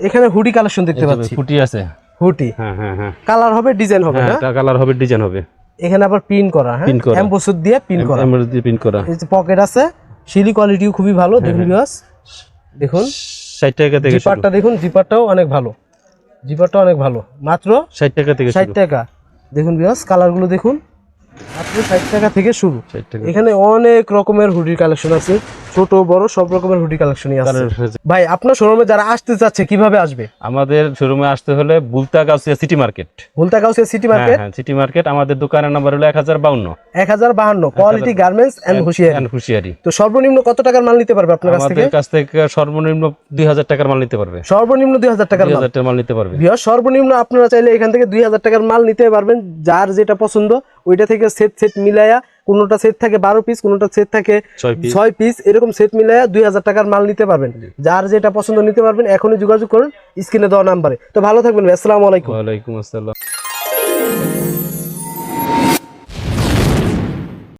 এখানে hoodie collection দেখতে পাচ্ছি। ফুটি আছে। হুডি। হ্যাঁ হ্যাঁ হ্যাঁ। কালার হবে ডিজাইন হবে হ্যাঁ না? কালার হবে ডিজাইন হবে। এখানে আবার পিন করা হ্যাঁ? এমবোসুদ দিয়ে পিন করা। এমব্রয়ডারি দিয়ে প্রিন্ট করা। এই যে পকেট আছে শিলি কোয়ালিটিও খুবই ভালো হ্যাঁ, দেখুন ভিউয়ার্স দেখুন। ষাট টাকা থেকে জিপারটা দেখুন জিপারটাও অনেক ভালো। জিপারটা অনেক ভালো। মাত্র ষাট টাকা থেকে ষাট শুরু। টাকা। দেখুন ভিউয়ার্স কালারগুলো দেখুন। মাত্র ষাট টাকা থেকে শুরু। এখানে অনেক রকমের হুডির কালেকশন আছে। ছোট বড় সব রকমের হুডি কালেকশনই আছে। ভাই আপনার শোরুমে যারা আসতে চাচ্ছে কীভাবে আসবে? আমাদের শোরুমে আসতে হলে বুলতা Gausia city market Bhulta Gausia city হ্যাঁ মার্কেট হ্যাঁ সিটি মার্কেট আমাদের দোকানের নাম্বার হলো এক হাজার বাউন্ন। এক হাজার বাহান্ন। কোয়ালিটি গার্মেন্টস এন্ড হুশিয়ারি। হুশিয়ারি। তো সর্বনিম্ন কত টাকার মাল নিতে পারবে আপনার কাছ থেকে? আমাদের কাছ থেকে সর্বনিম্ন দুই হাজার টাকার মাল নিতে পারবে। সর্বনিম্ন দুই হাজার টাকার দুই মাল। হাজার টাকার মাল নিতে পারবে। সর্বনিম্ন আপনারা চাইলে এখান থেকে দুই হাজার টাকার মাল নিতে পারবেন যার যেটা পছন্দ। ওইটা থেকে সেট সেট মিলাইয়া কোনোটা সেট থাকে বারো পিস কোনটা সেট থাকে ছয় পিস এরকম সেট মিলাইয়া দুই হাজার টাকার মাল নিতে পারবেন। যার যেটা পছন্দ নিতে পারবেন এখনই যোগাযোগ করুন স্ক্রিনে দেওয়া নাম্বারে তো ভালো থাকবেন আসসালামাইকুম আসসালামু আলাইকুম। ওয়ালাইকুম আসসালাম।